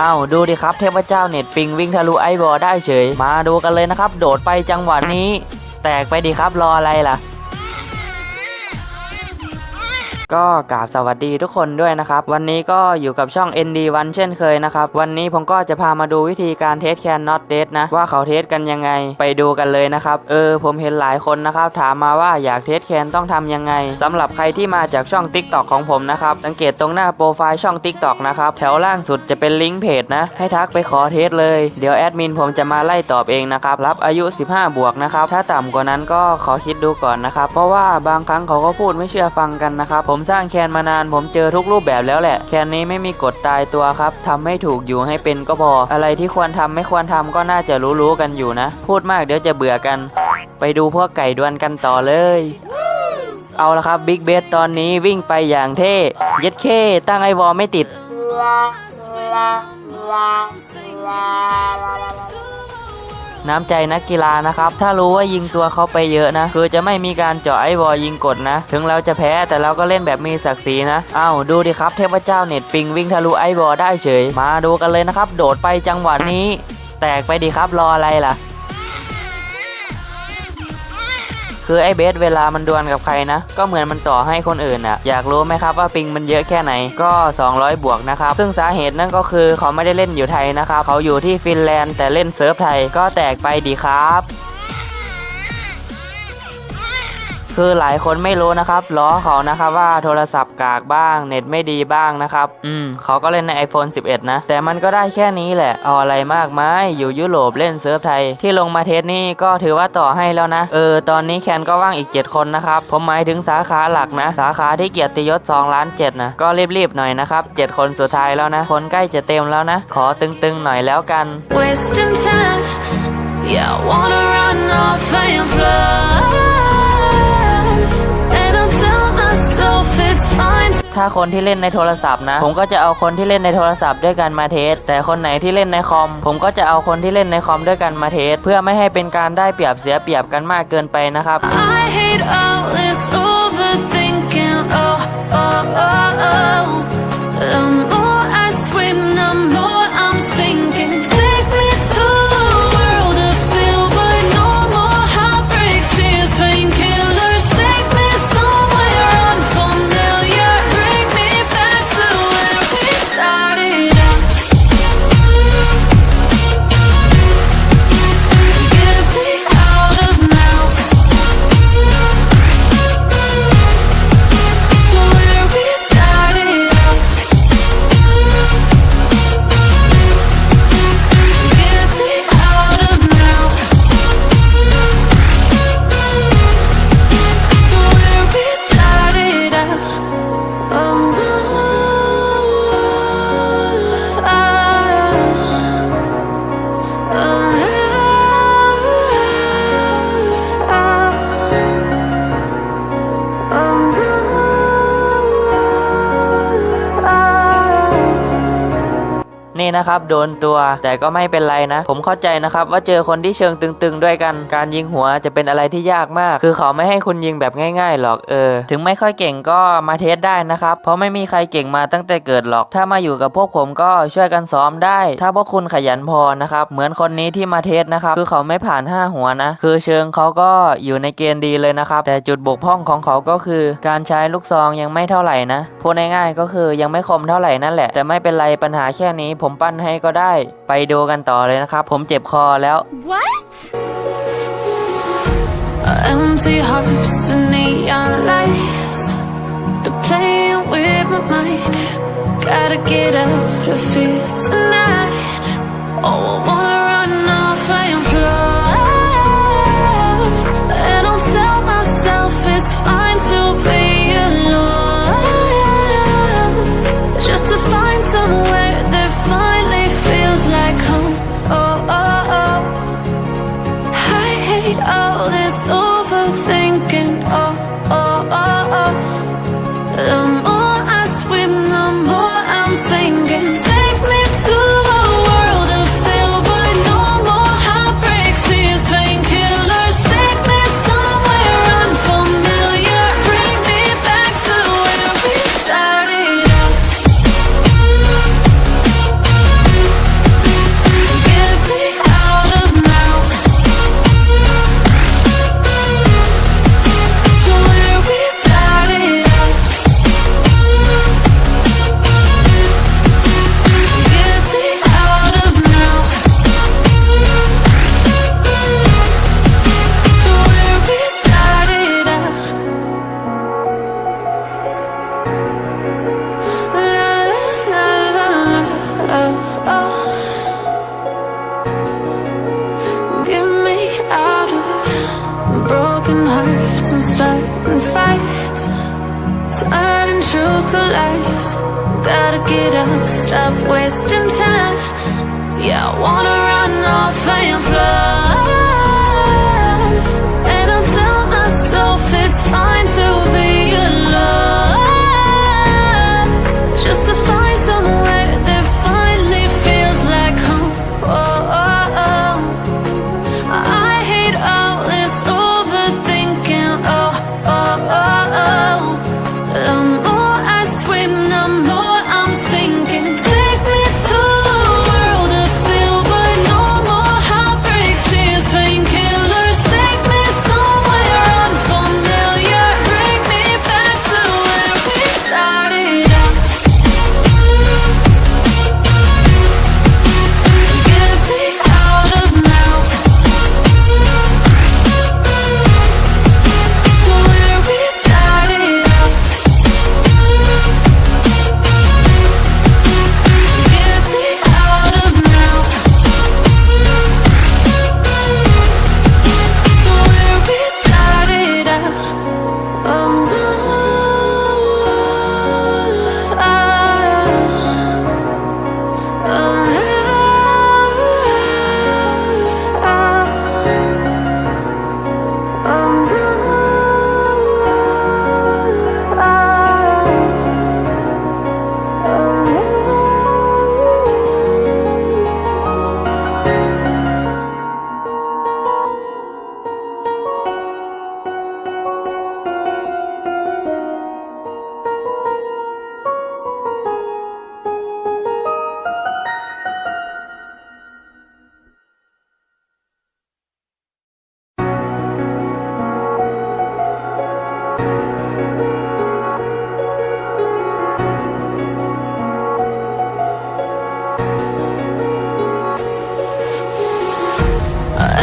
อ้าวดูดิครับเทพเจ้าเน็ตปิงวิ่งทะลุไอบอได้เฉย มาดูกันเลยนะครับ โดดไปจังหวะนี้ แตกไปดิครับรออะไรล่ะ ก็กราบสวัสดีทุกคนด้วยนะครับ วันนี้ก็อยู่กับช่อง ND1 เช่นเคยนะครับ วันนี้ผมก็จะพามาดูวิธีการเทสแคนนอตเดนะ ว่าเขาเทสกันยังไงไปดูกันเลยนะครับ เออ ผมเห็นหลายคนนะครับ ถามมาว่าอยากเทสแคนต้องทำยังไงสำหรับใครที่มาจากช่อง TikTok ของผมนะครับ สังเกตตรงหน้าโปรไฟล์ช่อง TikTok นะครับ แถวล่างสุดจะเป็นลิงก์เพจนะ ให้ทักไปขอเทสเลย เดี๋ยวแอดมินผมจะมาไล่ตอบเองนะครับ รับอายุ 15 บวกนะครับ ถ้าต่ำกว่านั้นก็ขอคิดดูก่อนนะครับ เพราะว่าบางครั้งเขาก็พูดไม่เชื่อฟังกันนะครับผมมสร้างแคนมานานผมเจอทุกรูปแบบแล้วแหละ แคนนี้ไม่มีกฎตายตัวครับทำให้ถูกอยู่ให้เป็นก็พอ อะไรที่ควรทำไม่ควรทำก็น่าจะรู้ๆกันอยู่นะ พูดมากเดี๋ยวจะเบื่อกัน ไปดูพวกไก่ดวลกันต่อเลยเอาละครับบิ๊กเบสตอนนี้วิ่งไปอย่างเท่เย็ดเคตั้งไอวอลไม่ติด น้ำใจนักกีฬานะครับ ถ้ารู้ว่ายิงตัวเขาไปเยอะนะ คือจะไม่มีการเจาะไอ้บอยยิงกดนะ ถึงเราจะแพ้แต่เราก็เล่นแบบมีศักดิ์ศรีนะอ้าวดูดิครับเทพเจ้าเน็ตปิงวิ่งทะลุไอ้บอได้เฉย มาดูกันเลยนะครับ โดดไปจังหวะนี้ แตกไปดิครับรออะไรล่ะ คือไอ้เบสเวลามันดวลกับใครนะ ก็เหมือนมันต่อให้คนอื่นอะอยากรู้ไหมครับว่าปิงมันเยอะแค่ไหนก็ 200 บวกนะครับ ซึ่งสาเหตุนั่นก็คือเขาไม่ได้เล่นอยู่ไทยนะครับ เขาอยู่ที่ฟินแลนด์แต่เล่นเซิร์ฟไทยก็แตกไปดีครับ คือหลายคนไม่รู้นะครับล้อเขานะครับว่าโทรศัพท์กากบ้าง เน็ตไม่ดีบ้างนะครับ อืมเขาก็เล่นใน iPhone 11 นะ แต่มันก็ได้แค่นี้แหละ เอาอะไรมากมายอยู่ยุโรปเล่นเซิร์ฟไทย ที่ลงมาเทสนี่ก็ถือว่าต่อให้แล้วนะ เออ ตอนนี้แคนก็ว่างอีก 7 คนนะครับ ผมหมายถึงสาขาหลักนะ สาขาที่เกียรติยศ2ล้าน7นะก็รีบๆหน่อยนะครับ 7 คนสุดท้ายแล้วนะ คนใกล้จะเต็มแล้วนะ ขอตึงๆหน่อยแล้วกัน wasting time. Yeah, I wanna run off and fly. ถ้าคนที่เล่นในโทรศัพท์นะ ผมก็จะเอาคนที่เล่นในโทรศัพท์ด้วยกันมาเทส แต่คนไหนที่เล่นในคอม ผมก็จะเอาคนที่เล่นในคอมด้วยกันมาเทส เพื่อไม่ให้เป็นการได้เปรียบเสียเปรียบกันมากเกินไปนะครับ I hate นะครับโดนตัว แต่ก็ไม่เป็นไรนะ ผมเข้าใจนะครับว่าเจอคนที่เชิงตึงๆ ด้วยกัน การยิงหัวจะเป็นอะไรที่ยากมาก คือเขาไม่ให้คุณยิงแบบง่ายๆหรอกเออ ถึงไม่ค่อยเก่งก็มาเทสได้นะครับ เพราะไม่มีใครเก่งมาตั้งแต่เกิดหรอก ถ้ามาอยู่กับพวกผมก็ช่วยกันซ้อมได้ ถ้าพวกคุณขยันพอนะครับ เหมือนคนนี้ที่มาเทสนะครับ คือเขาไม่ผ่าน 5 หัวนะ คือเชิงเขาก็อยู่ในเกณฑ์ดีเลยนะครับ แต่จุดบกพร่องของเขาก็คือ การใช้ลูกซองยังไม่เท่าไหร่นะ พูดง่ายๆก็คือยังไม่คมเท่าไหร่นั่นแหละ แต่ไม่เป็นไรปัญหาแค่นี้ผมปั้นให้ก็ได้ ไปดูกันต่อเลยนะครับ ผมเจ็บคอแล้ว What? Empty hearts and neon lights. They're playing with my mind. Gotta get out of here tonight. Oh, I wanna is over fights and starting fights Turning truth to lies. Gotta get up, stop wasting time. Yeah, I wanna run off and fly. And I tell myself it's fine to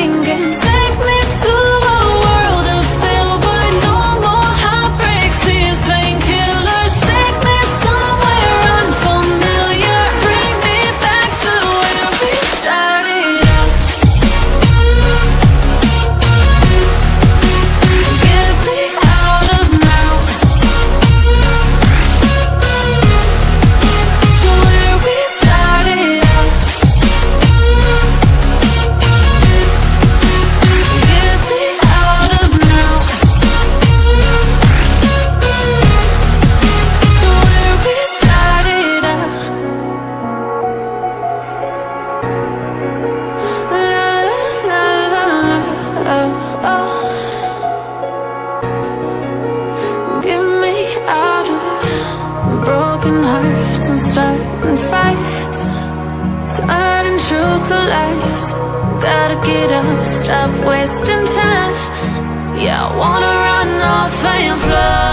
singing. to last Gotta get up, stop wasting time. Yeah, I wanna run off and fly